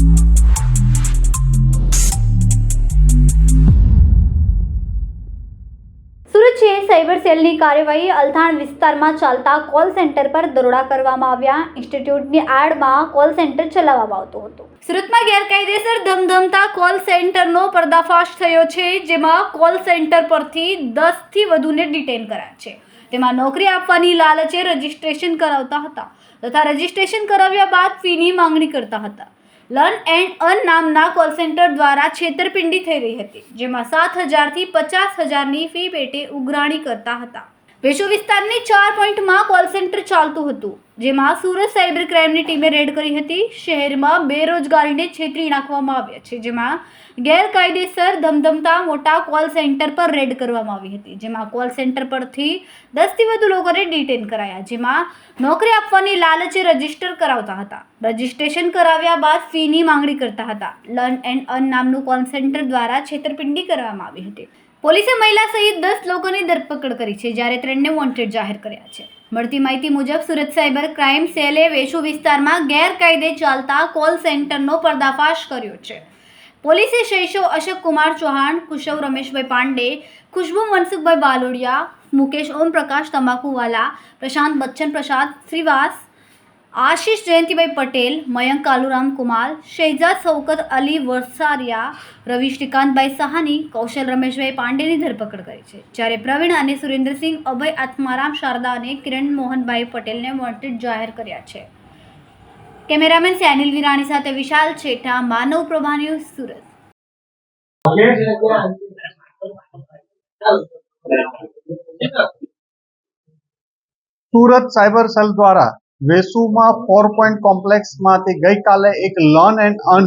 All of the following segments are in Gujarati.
સુરત છે, સાયબર સેલની કાર્યવાહી અલથાણ વિસ્તારમાં ચાલતા કોલ સેન્ટર પર દરોડા કરવામાં આવ્યા. ઇન્સ્ટિટ્યૂટની આડમાં કોલ સેન્ટર ચલાવવામાં આવતું હતું. સુરતમાં ગેરકાયદેસર ધમધમતા કોલ સેન્ટરનો પર્દાફાશ થયો છે, જેમાં કોલ સેન્ટર પરથી દસથી વધુને ડિટેન કરાયા છે. તેમાં નોકરી આપવાની લાલચે રજીસ્ટ્રેશન કરાવતા હતા તથા રજીસ્ટ્રેશન કરાવ્યા બાદ ફીની માંગણી કરતા હતા. લર્ન એન્ડ અન નામના કોલ સેન્ટર દ્વારા છેતરપિંડી થઈ રહી હતી, જેમાં સાત હજારથી પચાસ હજારની ફી પેટે ઉઘરાણી કરતા હતા. વેશુ વિસ્તારની ચાર પોઈન્ટમાં કોલ સેન્ટર ચાલતું હતું. જેમાં સુરત સાયબર ક્રાઇમની ટીમે રેડ કરી હતી. શહેરમાં બેરોજગારીને છેતરી નાખવામાં આવ્યા છે, જેમાં ગેરકાયદેસર ધમધમતા મોટા કોલ સેન્ટર પર રેડ કરવામાં આવી હતી. જેમાં કોલ સેન્ટર પરથી દસથી વધુ લોકોને ડિટેન કરાયા, જેમાં નોકરી આપવાની લાલચે રજિસ્ટર કરાવતા હતા. રજીસ્ટ્રેશન કરાવ્યા બાદ ફીની માંગણી કરતા હતા. લર્ન એન્ડ અન નામનું કોલ સેન્ટર દ્વારા છેતરપિંડી કરવામાં આવી હતી. પોલીસે મહિલા સહિત દસ લોકોની ધરપકડ કરી છે જ્યારે ત્રણને વોન્ટેડ જાહેર કર્યા છે. મળતી માહિતી મુજબ સુરત સાયબર ક્રાઇમ સેલે વેશુ વિસ્તારમાં ગેરકાયદે ચાલતા કોલ સેન્ટરનો પર્દાફાશ કર્યો છે. પોલીસે શૈશવ અશોક કુમાર ચૌહાણ, કુશવ રમેશભાઈ પાંડે, ખુશ્બુ મનસુખભાઈ બાલોડિયા, મુકેશ ઓમપ્રકાશ તમાકુવાલા, પ્રશાંત બચ્ચન પ્રસાદ, શ્રીવાસ આશીષ જયંતિભાઈ પટેલ મયંક કાલુરામ કુમાર શહેજાદ સૌકત અલી વરસારિયા રવિ શ્રીકાંતભાઈ સહાની કૌશલ રમેશભાઈ પાંડેની ધરપકડ કરી છે. જ્યારે પ્રવીણ અને સુરેન્દ્રસિંહ અભય, આત્મારામ, શારદા અને કિરણ મોહનભાઈ પટેલને વોન્ટેડ જાહેર કર્યા છે. કેમેરામેન સેનિલ વિરાણી સાથે Vishal Chhetha, Manav Prabha news, Surat. Surat cyber cell દ્વારા વેસુમાં ફોર પોઈન્ટ કોમ્પ્લેક્સમાંથી ગઈકાલે એક learn and un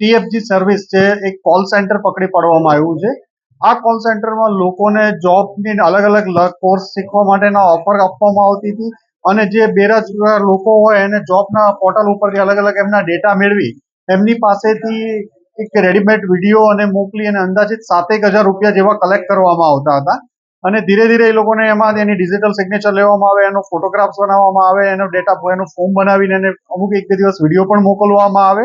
TFG service છે, એક કોલ સેન્ટર પકડી પાડવામાં આવ્યું છે. આ કોલ સેન્ટરમાં લોકોને જોબની અલગ અલગ કોર્સ શીખવા માટેના ઓફર આપવામાં આવતી હતી અને જે બેરોજગાર લોકો હોય એને જોબના પોર્ટલ ઉપરથી અલગ અલગ એમના ડેટા મેળવી એમની પાસેથી એક રેડીમેડ વીડિયો અને મોકલી અને અંદાજિત સાતેક હજાર રૂપિયા જેવા કલેક્ટ કરવામાં આવતા હતા. અને ધીરે ધીરે એ લોકોને એમાં એની ડિજિટલ સિગ્નેચર લેવામાં આવે, એનો ફોટોગ્રાફ્સ બનાવવામાં આવે, એનો ડેટા એનું ફોર્મ બનાવીને એને અમુક એક બે દિવસ વીડિયો પણ મોકલવામાં આવે.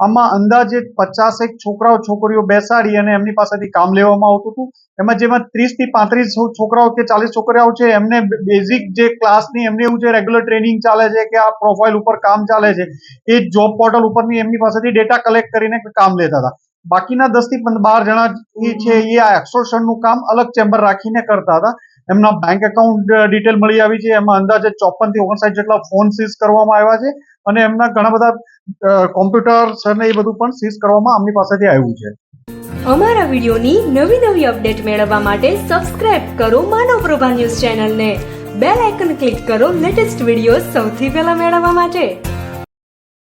આમાં અંદાજે પચાસેક છોકરાઓ, છોકરીઓ બેસાડી અને એમની પાસેથી કામ લેવામાં આવતું હતું. એમાં જેમાં ત્રીસથી પાંત્રીસ છોકરાઓ કે ચાલીસ છોકરાઓ છે, એમને બેઝિક જે ક્લાસની એમને એવું છે રેગ્યુલર ટ્રેનિંગ ચાલે છે કે આ પ્રોફાઇલ ઉપર કામ ચાલે છે, એ જોબ પોર્ટલ ઉપરની એમની પાસેથી ડેટા કલેક્ટ કરીને કામ લેતા હતા. બાકીના દસથી બાર જણા એ છે, એ આ એક્સોર્શનનું કામ અલગ ચેમ્બર રાખીને કરતા હતા. એમના બેંક એકાઉન્ટ ડિટેલ મળી આવી છે, એમાં અંદાજે ચોપનથી ઓગણસાઠ જેટલા ફોન સીઝ કરવામાં આવ્યા છે. અને એમના ઘણા બધા કોમ્પ્યુટર અને એ બધું પણ સીઝ કરવામાં આમની પાસેથી આવ્યું છે. અમારા વિડીયોની નવી નવી અપડેટ મેળવવા માટે સબસ્ક્રાઇબ કરો માનવ પ્રભા ન્યૂઝ ચેનલને. બેલ આઇકન ક્લિક કરો લેટેસ્ટ વીડિયો સૌથી પહેલા મેળવવા માટે.